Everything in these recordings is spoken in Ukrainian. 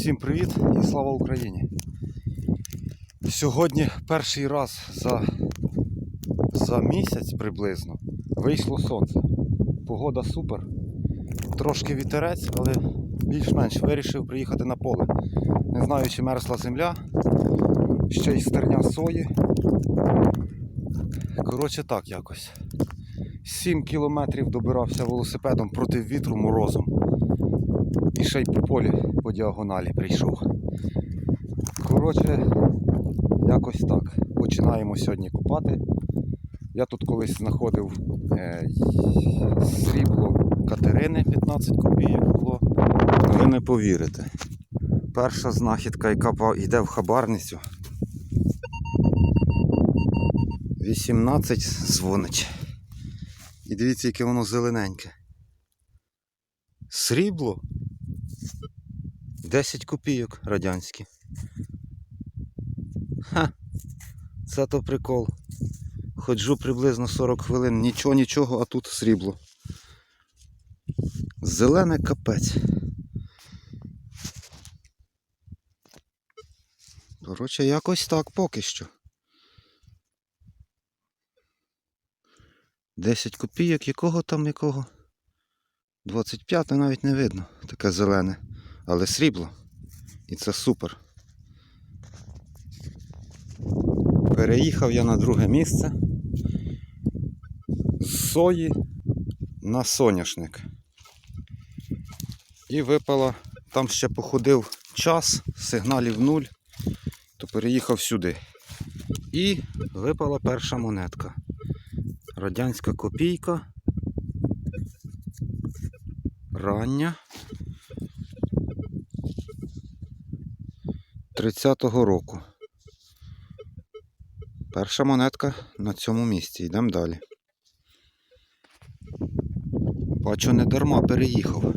Всім привіт і слава Україні! Сьогодні перший раз за, за місяць приблизно вийшло сонце. Погода супер. Трошки вітерець, але більш-менш вирішив приїхати на поле. Не знаю, чи мерзла земля, ще й стерня сої. Коротше, так якось. 7 кілометрів добирався велосипедом проти вітру морозом. І ще й по полі по діагоналі прийшов. Коротше, якось так. Починаємо сьогодні купати. Я тут колись знаходив е, срібло Катерини 15 копійок було. Ви не повірите. Перша знахідка, яка йде в хабарницю. 18 дзвонить. І дивіться, яке воно зелененьке. Срібло 10 копійок радянські. Ха, це то прикол. Ходжу приблизно 40 хвилин, нічого, нічого, а тут срібло. Зелене капець. Коротше, якось так поки що. 10 копійок, якого там якого? 25 навіть не видно, таке зелене, але срібло. І це супер. Переїхав я на друге місце з сої на соняшник. І випало, там ще походив час, сигналів нуль, то переїхав сюди. І випала перша монетка. Радянська копійка. Рання. 30-го року. Перша монетка на цьому місці. Йдемо далі. Бачу, не дарма переїхав.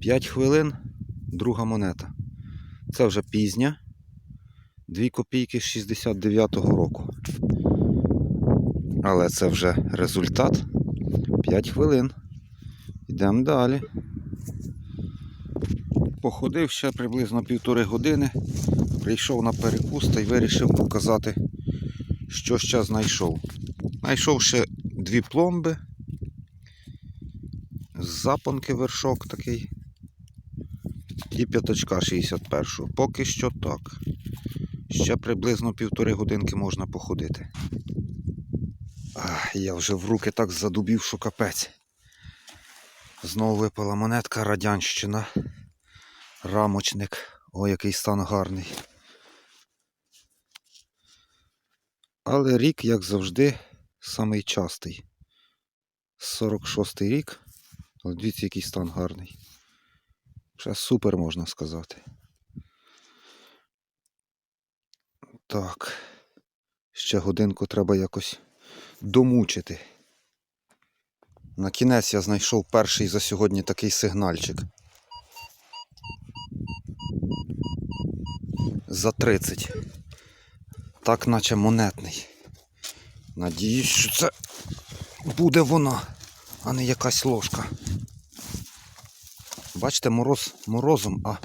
5 хвилин, друга монета. Це вже пізня. 2 копійки з 69-го року. Але це вже результат. 5 хвилин. Йдемо далі. Походив ще приблизно півтори години. Прийшов на перекус та й вирішив показати, що ще знайшов. Знайшов ще дві пломби. Запонки вершок такий. І п'ятачка 61-го. Поки що так. Ще приблизно півтори годинки можна походити. Ах, я вже в руки так задубів, що капець. Знову випала монетка Радянщина. Рамочник. О, який стан гарний. Але рік, як завжди, самий частий. 46-й рік. Але дивіться, який стан гарний. Ще супер можна сказати. Так. Ще годинку треба якось домучити. На кінець я знайшов перший за сьогодні такий сигнальчик. За 30. Так наче монетний. Надіюсь, що це буде вона, а не якась ложка. Бачите, мороз морозом, а,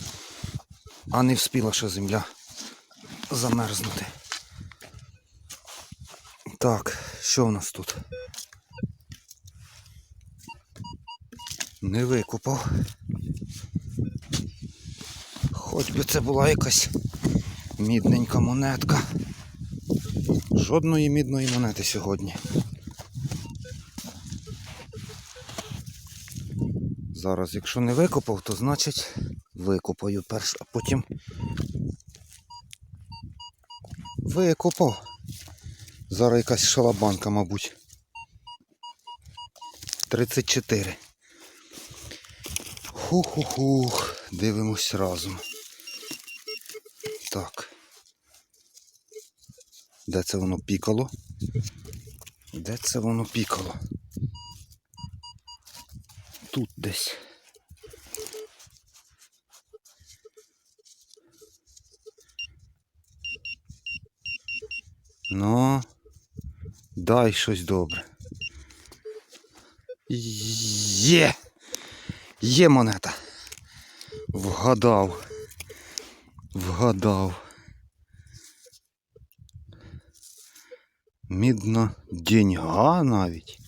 а не вспіла ще земля замерзнути. Так, що в нас тут? Не викупав. Хоч би це була якась мідненька монетка. Жодної мідної монети сьогодні. Зараз, якщо не викопав, то значить викопаю перш, а потім викопав. Зараз якась шалабанка, мабуть. 34. Хух-хух-хух. Дивимось разом. Так. Де це воно пікало? Де це воно пікало? Тут десь. Ну, дай щось добре. Є! Є монета. Вгадав. Вгадав. Мідна деньга навіть.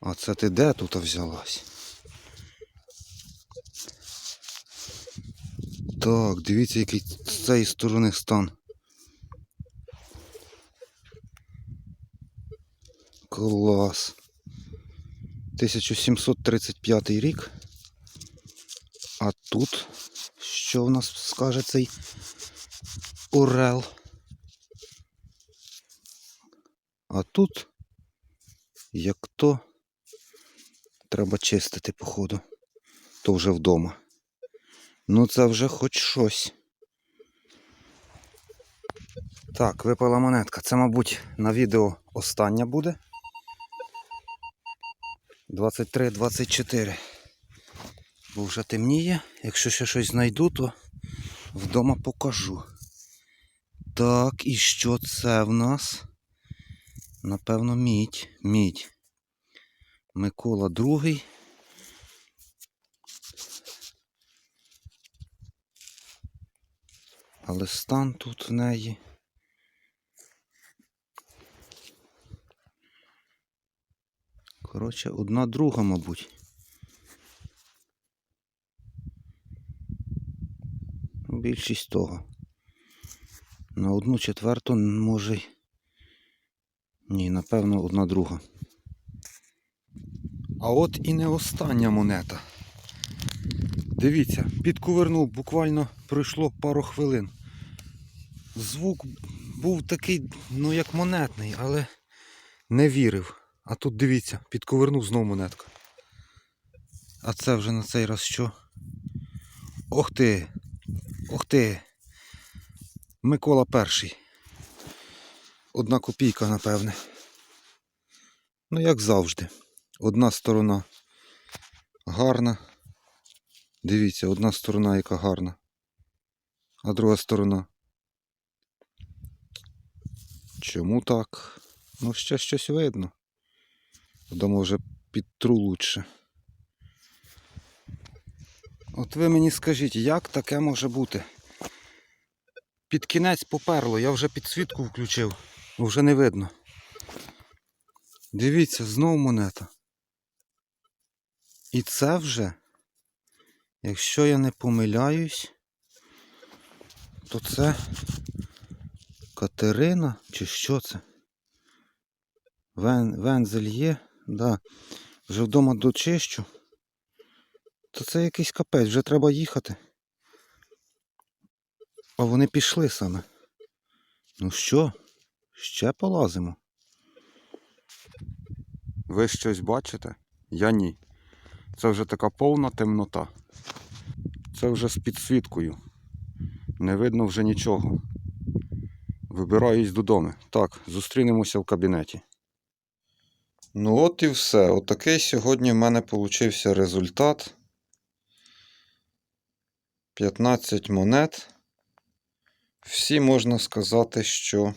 А це ти де тут взялась? Так, дивіться, який з цієї сторони стан. Клас. 1735 рік. А тут що в нас скаже цей Орел? А тут, як то, треба чистити, походу. То вже вдома. Ну це вже хоч щось. Так, випала монетка. Це, мабуть, на відео остання буде. 23-24. Бо вже темніє. Якщо ще щось знайду, то вдома покажу. Так, і що це в нас? Напевно, мідь. Мідь. Микола другий. Але стан тут в неї. Коротше, одна друга, мабуть. Більшість того. На одну четверту може. Ні, напевно, одна друга. А от і не остання монета. Дивіться, підкувернув, буквально пройшло пару хвилин. Звук був такий, ну як монетний, але не вірив. А тут дивіться, підковернув знову монетка. А це вже на цей раз що? Ох ти! Ох ти! Микола перший. Одна копійка, напевне. Ну, як завжди. Одна сторона гарна. Дивіться, одна сторона яка гарна. А друга сторона. Чому так? Ну, ще щось видно. Вдома вже підтру лучше. От ви мені скажіть, як таке може бути? Під кінець поперло, я вже підсвітку включив, вже не видно. Дивіться, знову монета. І це вже, якщо я не помиляюсь, то це Катерина чи що це? Вен, вензель є, да. Вже вдома дочищу. То це якийсь капець, вже треба їхати. А вони пішли саме. Ну що, ще полазимо. Ви щось бачите? Я ні. Це вже така повна темнота. Це вже з підсвіткою. Не видно вже нічого. Вибираюсь додому. Так, зустрінемося в кабінеті. Ну от і все. Отакий сьогодні в мене получився результат. 15 монет. Всі можна сказати, що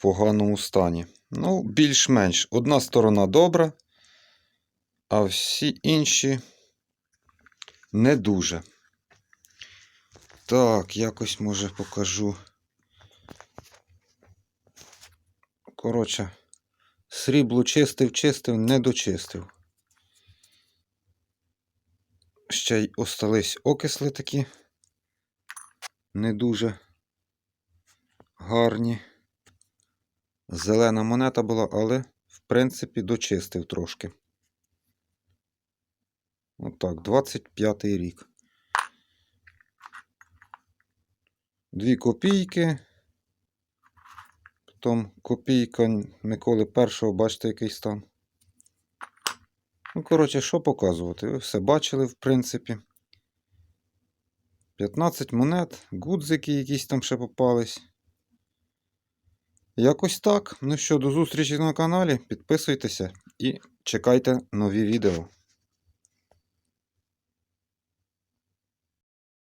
поганому стані. Ну, більш-менш. Одна сторона добра, а всі інші не дуже. Так, якось може покажу. Коротше, срібло чистив, чистив, не дочистив. Ще й остались окисли такі. Не дуже гарні. Зелена монета була, але, в принципі, дочистив трошки. Отак, 25-й рік. Дві копійки. Потім копійка Миколи першого, бачите, який стан. Ну, коротше, що показувати? Ви все бачили, в принципі. 15 монет, гудзики якісь там ще попались. Якось так. Ну що, до зустрічі на каналі. Підписуйтеся і чекайте нові відео.